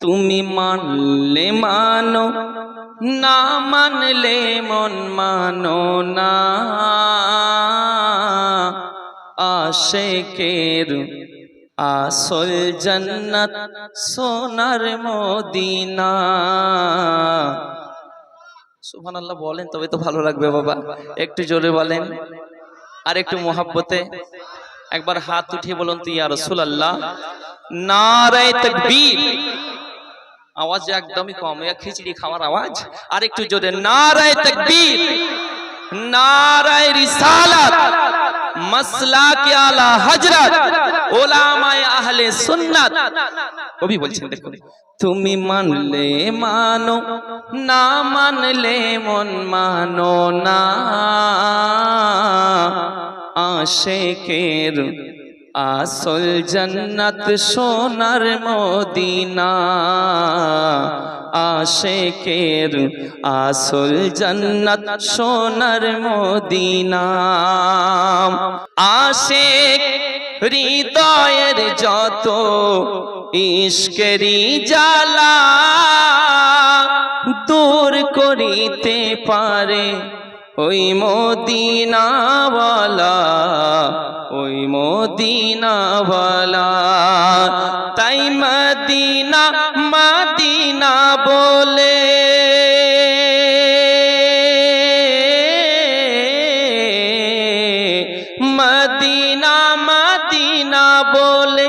তুমি মানলে মানো, না মানলে মন মানো না। আশেকের আসল জন্নত সোনার মদিনা। সুবহান আল্লাহ বলেন তবে তো ভালো লাগবে বাবা। একটু জোরে বলেন। আর একটু মোহাব্বতে। একবার হাত উঠিয়ে বলুন তো, ইয়া রাসূলুল্লাহ। নারায়ে তাকবীর। আওয়াজ একদমই কম খিচড়ি খাওয়ার আওয়াজ। আর একটু জোরে, নারায়ে তাকবীর, নারায়ে রিসালাত, মাসলাকে আলা হযরত উলামায়ে আহলে সুন্নাত। কবি বলছেন, দেখুন, তুমি মানলে মানো, না মানলে মন মানো না। আশেকের আসল জন্নত সোনার মদিনা। আশেকের আসল জন্নত সোনার মদিনা। আশেক হৃদয়ের যত ইশকেরি জ্বালা দূর করিতে পারে ওই মদিনাওয়ালা। মদিনাওয়ালা। তাই মদিনা মদিনা বলে। মদিনা মদিনা বলে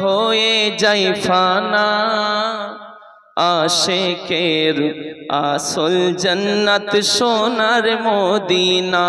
হয়ে যাই ফানা। আশেকের আসল জন্নত সোনার মদিনা।